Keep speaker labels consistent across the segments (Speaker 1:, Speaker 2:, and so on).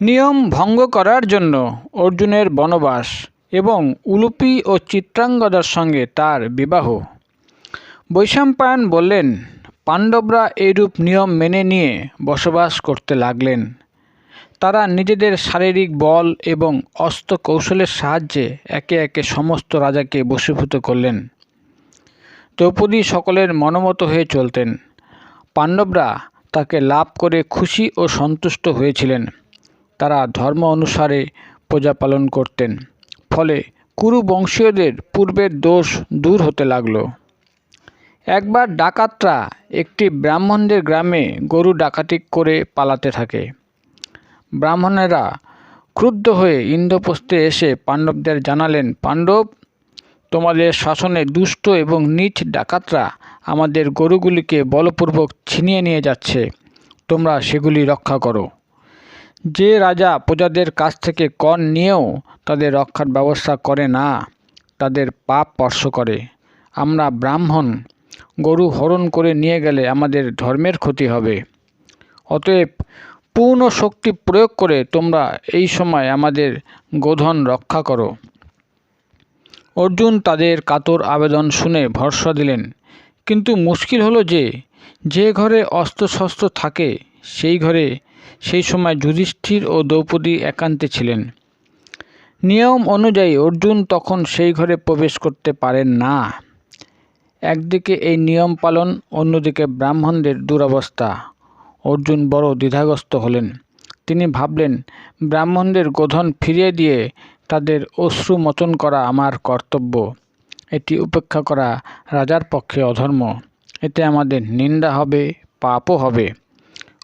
Speaker 1: নিয়ম ভঙ্গ করার জন্য অর্জুনের বনবাস এবং উলুপি ও চিত্রাঙ্গদার সঙ্গে তার বিবাহ। বৈশাম্পায়ন বললেন, পাণ্ডবরা এইরূপ নিয়ম মেনে নিয়ে বসবাস করতে লাগলেন। তারা নিজেদের শারীরিক বল এবং অস্ত্র কৌশলের সাহায্যে একে একে সমস্ত রাজাকে বশীভূত করলেন। দ্রৌপদী সকলের মনোমত হয়ে চলতেন। পাণ্ডবরা তাকে লাভ করে খুশি ও সন্তুষ্ট হয়েছিলেন। তারা ধর্ম অনুসারে প্রজা পালন করতেন। ফলে কুরু বংশীয়দের পূর্বের দোষ দূর হতে লাগল। একবার ডাকাতরা একটি ব্রাহ্মণদের গ্রামে গরু ডাকাতি করে পালাতে থাকে। ব্রাহ্মণেরা ক্রুদ্ধ হয়ে ইন্দ্রপ্রস্থে এসে পাণ্ডবদের জানালেন, পাণ্ডব, তোমাদের শাসনে দুষ্ট এবং নীচ ডাকাতরা আমাদের গরুগুলিকে বলপূর্বক ছিনিয়ে নিয়ে যাচ্ছে। তোমরা সেগুলি রক্ষা করো। যে রাজা প্রজাদের কাছ থেকে কর নিয়েও তাদের রক্ষার ব্যবস্থা করে না, তাদের পাপ স্পর্শ করে। আমরা ব্রাহ্মণ, গরু হরণ করে নিয়ে গেলে আমাদের ধর্মের ক্ষতি হবে। অতএব পূর্ণ শক্তি প্রয়োগ করে তোমরা এই সময় আমাদের গোধন রক্ষা করো। অর্জুন তাদের কাতর আবেদন শুনে ভরসা দিলেন। কিন্তু মুশকিল হলো যে যে ঘরে অস্ত্রশস্ত্র থাকে, সেই ঘরে সেই সময় যুধিষ্ঠির ও দ্রৌপদী একান্তে ছিলেন। নিয়ম অনুযায়ী অর্জুন তখন সেই ঘরে প্রবেশ করতে পারেন না। একদিকে এই নিয়ম পালন, অন্যদিকে ব্রাহ্মণদের দুরবস্থা। অর্জুন বড় দ্বিধাগ্রস্ত হলেন। তিনি ভাবলেন, ব্রাহ্মণদের গোধন ফিরিয়ে দিয়ে তাদের অশ্রু মোচন করা আমার কর্তব্য। এটি উপেক্ষা করা রাজার পক্ষে অধর্ম। এতে আমাদের নিন্দা হবে, পাপও হবে।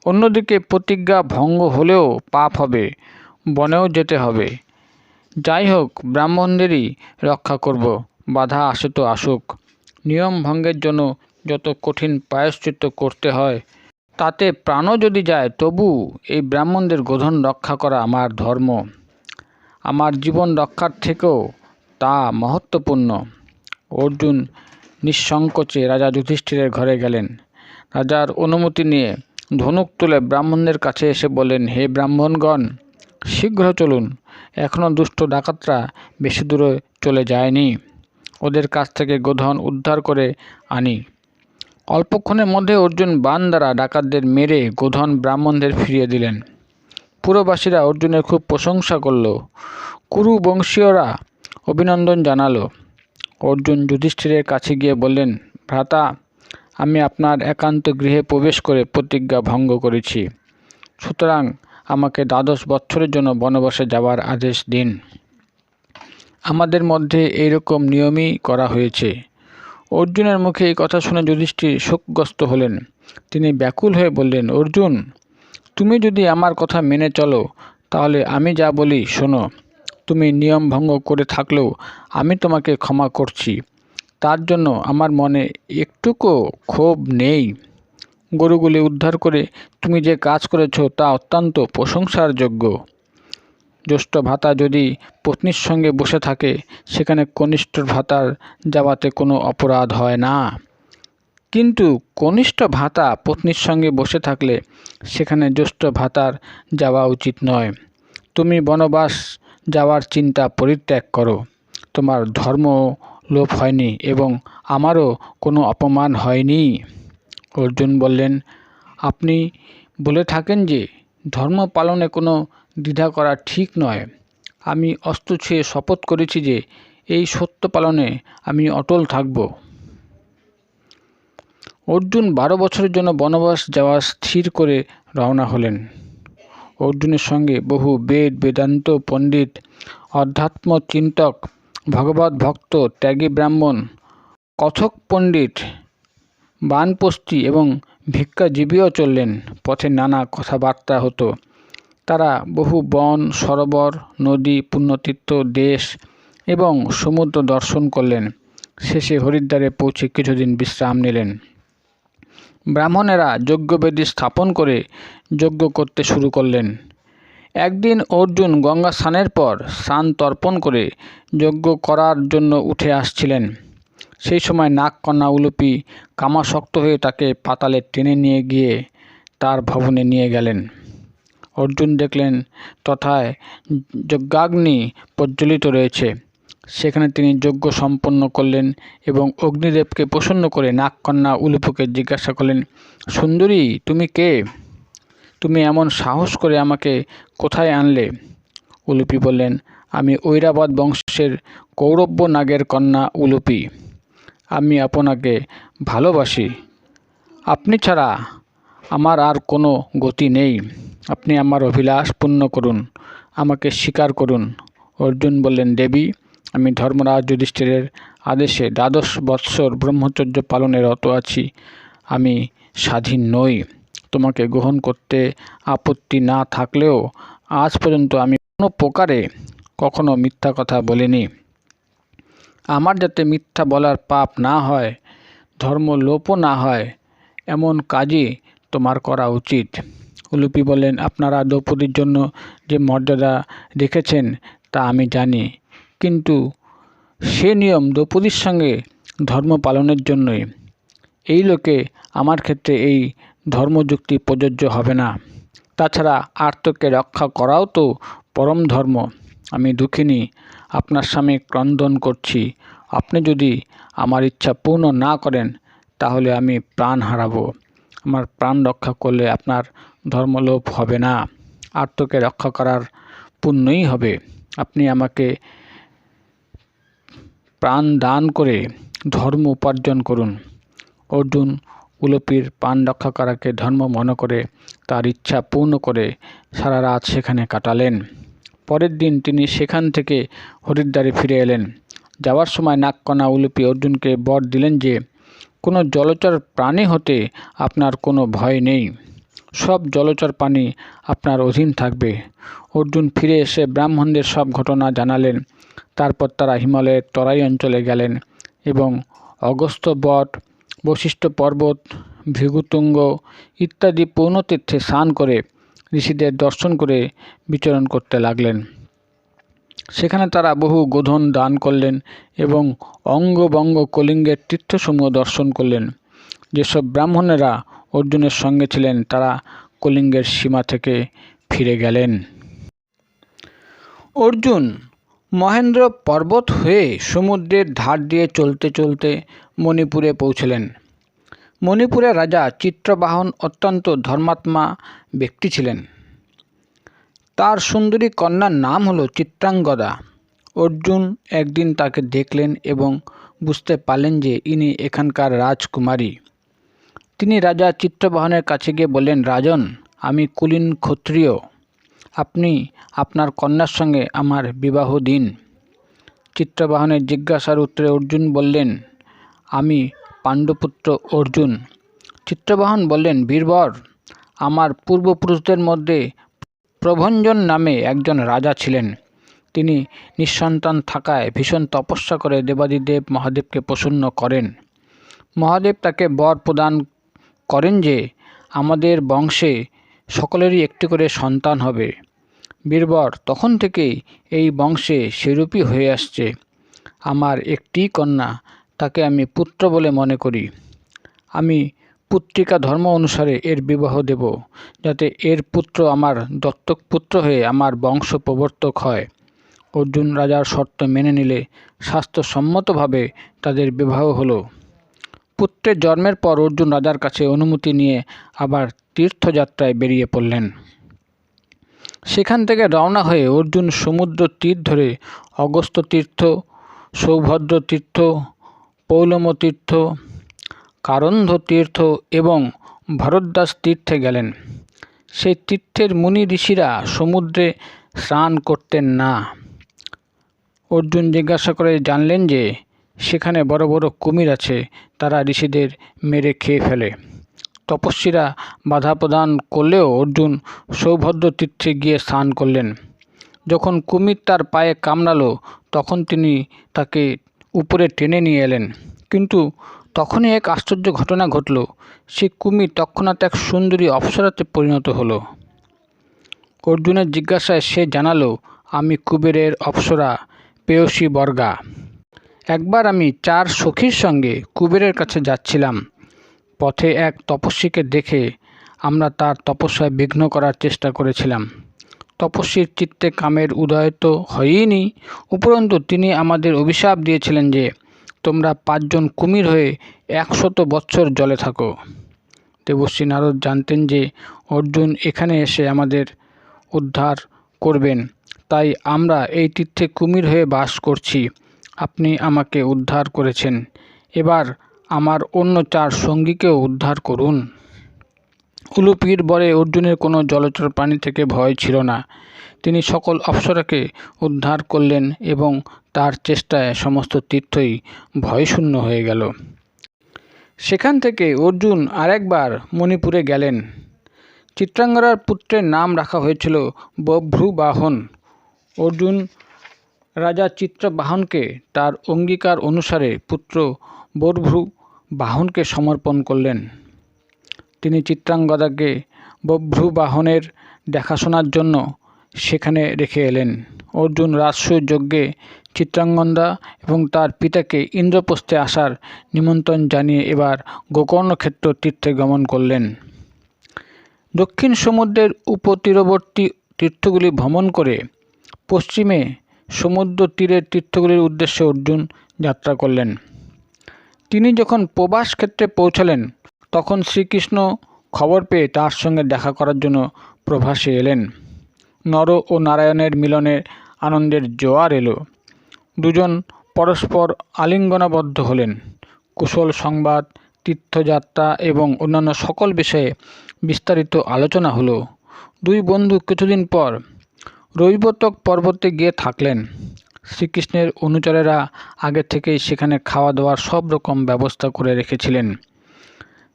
Speaker 1: অন্যদিকে প্রতিজ্ঞা ভঙ্গ হলেও পাপ হবে, বনেও যেতে হবে। যাই হোক ব্রাহ্মণদেরই রক্ষা করব, বাধা আসে তো আসুক। নিয়ম ভঙ্গের জন্য যত কঠিন প্রায়শ্চিত্ত করতে হয়, তাতে প্রাণও যদি যায়, তবু এই ব্রাহ্মণদের গোধন রক্ষা করা আমার ধর্ম। আমার জীবন রক্ষার থেকেও তা মহত্বপূর্ণ। অর্জুন নিঃসংকোচে রাজা যুধিষ্ঠিরের ঘরে গেলেন। রাজার অনুমতি নিয়ে ধনুক তুলে ব্রাহ্মণদের কাছে এসে বলেন, হে ব্রাহ্মণগণ, শীঘ্র চলুন। এখনও দুষ্ট ডাকাতরা বেশি দূরে চলে যায়নি। ওদের কাছ থেকে গোধন উদ্ধার করে আনি। অল্পক্ষণের মধ্যে অর্জুন বান দ্বারা ডাকাতদের মেরে গোধন ব্রাহ্মণদের ফিরিয়ে দিলেন। পুরবাসীরা অর্জুনের খুব প্রশংসা করল। কুরু বংশীয়রা অভিনন্দন জানালো। অর্জুন যুধিষ্ঠিরের কাছে গিয়ে বললেন, ভ্রাতা আমি আপনার একান্ত গৃহে প্রবেশ করে প্রতিজ্ঞা ভঙ্গ করেছি। সুতরাং আমাকে দ্বাদশ বছরের জন্য বনবাসে যাওয়ার আদেশ দিন। আমাদের মধ্যে এইরকম নিয়মই করা হয়েছে। অর্জুনের মুখে এই কথা শুনে যুধিষ্ঠির শোকগ্রস্ত হলেন। তিনি ব্যাকুল হয়ে বললেন, অর্জুন, তুমি যদি আমার কথা মেনে চলো, তাহলে আমি যা বলি শোনো। তুমি নিয়ম ভঙ্গ করে থাকলেও আমি তোমাকে ক্ষমা করছি। তার জন্য আমার মনে একটুকু ক্ষোভ নেই। গরুগুলি উদ্ধার করে তুমি যে কাজ করেছ তা অত্যন্ত প্রশংসার যোগ্য জ্যেষ্ঠ ভাতা যদি পত্নীর সঙ্গে বসে থাকে, সেখানে কনিষ্ঠ ভাতার যাওয়াতে কোনো অপরাধ হয় না। কিন্তু কনিষ্ঠ ভাতা পত্নীর সঙ্গে বসে থাকলে সেখানে জ্যেষ্ঠ ভাতার যাওয়া উচিত নয়। তুমি বনবাস যাওয়ার চিন্তা পরিত্যাগ করো। তোমার ধর্ম লোপ হয়নি এবং আমারও কোনো অপমান হয়নি। অর্জুন বললেন, আপনি বলে থাকেন যে ধর্ম পালনে কোনো দ্বিধা করা ঠিক নয়। আমি অস্ত্র ছুঁয়ে শপথ করেছি যে এই সত্য পালনে আমি অটল থাকব। অর্জুন বারো বছরের জন্য বনবাস যাওয়া স্থির করে রওনা হলেন। অর্জুনের সঙ্গে বহু বেদ, বেদান্ত, পণ্ডিত অধ্যাত্ম চিন্তক ভগবত ভক্ত, ত্যাগী ব্রাহ্মণ, কথক পণ্ডিত বানপস্তি এবং ভিক্ষাজীবীও চললেন। পথে নানা কথাবার্তা হতো। তারা বহু বন, সরোবর, নদী, পুণ্যতীর্থ, দেশ এবং সমুদ্র দর্শন করলেন। শেষে হরিদ্বারে পৌঁছে কিছুদিন বিশ্রাম নিলেন। ব্রাহ্মণেরা যজ্ঞবেদী স্থাপন করে যজ্ঞ করতে শুরু করলেন। একদিন অর্জুন গঙ্গা স্নানের পর স্নান তর্পণ করে যজ্ঞ করার জন্য উঠে আসছিলেন। সেই সময় নাগকন্যা উলুপি কামাসক্ত হয়ে তাকে পাতালে টেনে নিয়ে গিয়ে তার ভবনে নিয়ে গেলেন। অর্জুন দেখলেন তথায় যজ্ঞাগ্নি প্রজ্বলিত রয়েছে। সেখানে তিনি যজ্ঞ সম্পন্ন করলেন এবং অগ্নিদেবকে প্রসন্ন করে নাগকন্যা উলুপুকে জিজ্ঞাসা করলেন, সুন্দরী, তুমি কে? তুমি এমন সাহস করে আমাকে কোথায় আনলে? উলুপি বললেন, আমি ঐরাবাদ বংশের কৌরব্য নাগের কন্যা উলুপি। আমি আপনাকে ভালোবাসি। আপনি ছাড়া আমার আর কোনো গতি নেই। আপনি আমার অভিলাষ পূর্ণ করুন, আমাকে স্বীকার করুন। অর্জুন বললেন, দেবী, আমি ধর্মরাজ যুধিষ্ঠিরের আদেশে দ্বাদশ বৎসর ব্রহ্মচর্য পালনে রত আছি। আমি স্বাধীন নই। তোমাকে গ্রহণ করতে আপত্তি না থাকলেও আজ পর্যন্ত আমি কোনো প্রকারে কখনো মিথ্যা কথা বলিনি। আমার যাতে মিথ্যা বলার পাপ না হয়, ধর্ম লোপও না হয়, এমন কাজই তোমার করা উচিত। উলুপি বলেন আপনারা দ্রৌপদীর জন্য যে মর্যাদা রেখেছেন তা আমি জানি, কিন্তু সে নিয়ম দ্রৌপদীর সঙ্গে ধর্ম পালনের জন্যই। এই লোকে আমার ক্ষেত্রে এই ধর্মযুক্তি প্রযোজ্য হবে না। তাছাড়া আর্তকে রক্ষা করাও তো পরম ধর্ম। আমি দুঃখিনী, আপনার স্বামী ক্রন্দন করছি। আপনি যদি আমার ইচ্ছা পূর্ণ না করেন, তাহলে আমি প্রাণ হারাবো। আমার প্রাণ রক্ষা করলে আপনার ধর্মলোপ হবে না। আর্তকে রক্ষা করার পুণ্যই হবে। আপনি আমাকে প্রাণ দান করে ধর্ম উপার্জন করুন। অর্জুন উলপির প্রাণ রক্ষা করাকে ধর্ম মনে করে, তার ইচ্ছা পূর্ণ করে সারা রাত সেখানে কাটালেন। পরের দিন তিনি সেখান থেকে হরিদ্বারে ফিরে এলেন। যাওয়ার সময় নাগকণা উলুপি অর্জুনকে বর দিলেন যে, কোনো জলচর প্রাণী হতে আপনার কোনো ভয় নেই। সব জলচর প্রাণী আপনার অধীন থাকবে। অর্জুন ফিরে এসে ব্রাহ্মণদের সব ঘটনা জানালেন। তারপর তারা হিমালয়ের তরাই অঞ্চলে গেলেন এবং অগস্ত্য বট বশিষ্ঠ পর্বত, ভৃগুতুঙ্গ ইত্যাদি পৌনতীর্থে স্নান করে ঋষিদের দর্শন করে বিচরণ করতে লাগলেন। সেখানে তারা বহু গোধন দান করলেন এবং অঙ্গবঙ্গ কলিঙ্গের তীর্থসমূহ দর্শন করলেন। যেসব ব্রাহ্মণেরা অর্জুনের সঙ্গে ছিলেন, তারা কলিঙ্গের সীমা থেকে ফিরে গেলেন। অর্জুন মহেন্দ্র পর্বত হয়ে সমুদ্রের ধার দিয়ে চলতে চলতে মণিপুরে পৌঁছলেন। মণিপুরের রাজা চিত্রবাহন অত্যন্ত ধর্মাত্মা ব্যক্তি ছিলেন। তার সুন্দরী কন্যার নাম হলো চিত্রাঙ্গদা। অর্জুন একদিন তাকে দেখলেন এবং বুঝতে পারলেন যে ইনি এখানকার রাজকুমারী। তিনি রাজা চিত্রবাহনের কাছে গিয়ে বললেন, রাজন, আমি কুলীন ক্ষত্রিয়। আপনি আপনার কন্যার সঙ্গে আমার বিবাহ দিন। চিত্রবাহনের জিজ্ঞাসার উত্তরে অর্জুন বললেন, আমি পাণ্ডুপুত্র অর্জুন। চিত্রবাহন বললেন, বীরবর, আমার পূর্বপুরুষদের মধ্যে প্রভঞ্জন নামে একজন রাজা ছিলেন। তিনি নিঃসন্তান থাকায় ভীষণ তপস্যা করে দেবাদিদেব মহাদেবকে প্রসন্ন করেন। মহাদেব তাকে বর প্রদান করেন যে, আমাদের বংশে সকলেরই একটি করে সন্তান হবে। বীরবর তখন থেকেই এই বংশে সেরূপই হয়ে আসছে। আমার একটি কন্যা, তাকে আমি পুত্র বলে মনে করি। আমি পুত্রিকা ধর্ম অনুসারে এর বিবাহ দেব, যাতে এর পুত্র আমার দত্তক পুত্র হয়ে আমার বংশ প্রবর্তক হয়। অর্জুন রাজার শর্ত মেনে নিলে স্বাস্থ্যসম্মতভাবে তাদের বিবাহ হলো। পুত্রের জন্মের পর অর্জুন রাজার কাছে অনুমতি নিয়ে আবার তীর্থযাত্রায় বেরিয়ে পড়লেন। সেখান থেকে রওনা হয়ে অর্জুন সমুদ্র তীর ধরে অগস্ত্য তীর্থ, সৌভদ্র তীর্থ, পৌলম তীর্থ, কারন্ধ তীর্থ এবং ভরদ্বাস তীর্থে গেলেন। সেই তীর্থের মুনি ঋষিরা সমুদ্রে স্নান করতেন না। অর্জুন জিজ্ঞাসা করে জানলেন যে, সেখানে বড় বড় কুমির আছে, তারা ঋষিদের মেরে খেয়ে ফেলে। তপস্বীরা বাধা প্রদান করলেও অর্জুন সৌভদ্র তীর্থে গিয়ে স্নান করলেন। যখন কুমির তার পায়ে কামড়ালো, তখন তিনি তাকে উপরে টেনে নিয়ে এলেন। কিন্তু তখনই এক আশ্চর্য ঘটনা ঘটল। সে কুমির তৎক্ষণাৎ এক সুন্দরী অপ্সরাতে পরিণত হলো। অর্জুনের জিজ্ঞাসায় সে জানালো, আমি কুবেরের অপ্সরা পেয়সী বর্গা। একবার আমি চার সখীর সঙ্গে কুবেরের কাছে যাচ্ছিলাম। পথে এক তপস্বীকে দেখে আমরা তার তপস্যায় বিঘ্ন করার চেষ্টা করেছিলাম। তপস্বীর চিত্তে কামের উদয় তো হয়ইনি, উপরন্তু তিনি আমাদের অভিশাপ দিয়েছিলেন যে তোমরা পাঁচজন কুমির হয়ে একশত বৎসর জলে থাকো। দেবশ্রী নারদ জানতেন যে অর্জুন এখানে এসে আমাদের উদ্ধার করবেন, তাই আমরা এই তীর্থে কুমির হয়ে বাস করছি। আপনি আমাকে উদ্ধার করেছেন। এবার আমার অন্য চার সঙ্গীকেও উদ্ধার করুন। উলুপির বরে অর্জুনের কোনো জলচর প্রাণী থেকে ভয় ছিল না। তিনি সকল অপ্সরাকে উদ্ধার করলেন এবং তার চেষ্টায় সমস্ত তীর্থই ভয়শূন্য হয়ে গেল। সেখান থেকে অর্জুন আরেকবার মণিপুরে গেলেন। চিত্রাঙ্গরার পুত্রের নাম রাখা হয়েছিল বভ্রুবাহন। অর্জুন রাজা চিত্রবাহনকে তার অঙ্গীকার অনুসারে পুত্র বরভ্রু বাহনকে সমর্পণ করলেন। তিনি চিত্রাঙ্গদাকে বভ্রুবাহনের দেখাশোনার জন্য সেখানে রেখে এলেন। অর্জুন রাজস্ব যজ্ঞে চিত্রাঙ্গদা এবং তার পিতাকে ইন্দ্রপ্রস্থে আসার নিমন্ত্রণ জানিয়ে এবার গোকর্ণক্ষেত্র তীর্থে গমন করলেন। দক্ষিণ সমুদ্রের উপতীরবর্তী তীর্থগুলি ভ্রমণ করে পশ্চিমে সমুদ্র তীরের তীর্থগুলির উদ্দেশ্যে অর্জুন যাত্রা করলেন। তিনি যখন প্রবাস ক্ষেত্রে পৌঁছালেন, তখন শ্রীকৃষ্ণ খবর পেয়ে তার সঙ্গে দেখা করার জন্য প্রভাসে এলেন। নর ও নারায়ণের মিলনের আনন্দের জোয়ার এলো। দুজন পরস্পর আলিঙ্গনাবদ্ধ হলেন। কুশল সংবাদ, তীর্থযাত্রা এবং অন্যান্য সকল বিষয়ে বিস্তারিত আলোচনা হলো। দুই বন্ধু কিছুদিন পর রৈবতক পর্বতে গিয়ে থাকলেন। শ্রীকৃষ্ণের অনুচরেরা আগে থেকেই সেখানে খাওয়া দাওয়ার সব রকম ব্যবস্থা করে রেখেছিলেন।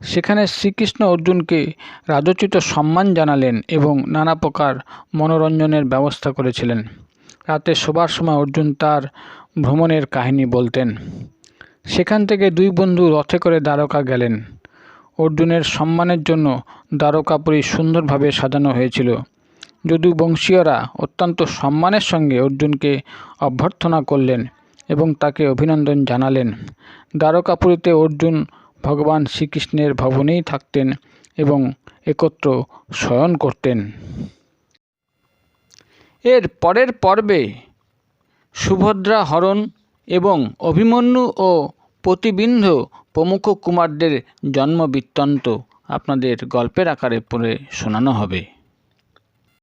Speaker 1: সেখানে শ্রীকৃষ্ণ অর্জুনকে রাজোচিত সম্মান জানালেন এবং নানা প্রকার মনোরঞ্জনের ব্যবস্থা করেছিলেন। রাতে শোবার সময় অর্জুন তার ভ্রমণের কাহিনী বলতেন। সেখান থেকে দুই বন্ধু রথে করে দ্বারকা গেলেন। অর্জুনের সম্মানের জন্য দ্বারকাপুরী সুন্দরভাবে সাজানো হয়েছিল। যদু বংশীয়রা অত্যন্ত সম্মানের সঙ্গে অর্জুনকে অভ্যর্থনা করলেন এবং তাকে অভিনন্দন জানালেন। দ্বারকাপুরীতে অর্জুন ভগবান শ্রীকৃষ্ণের ভবনেই থাকতেন এবং একত্র শয়ন করতেন। এর পরের পর্বে সুভদ্রা হরণ এবং অভিমন্যু ও প্রতিবিন্ধ প্রমুখ কুমারদের জন্ম বৃত্তান্ত আপনাদের গল্পের আকারে পড়ে শোনানো হবে।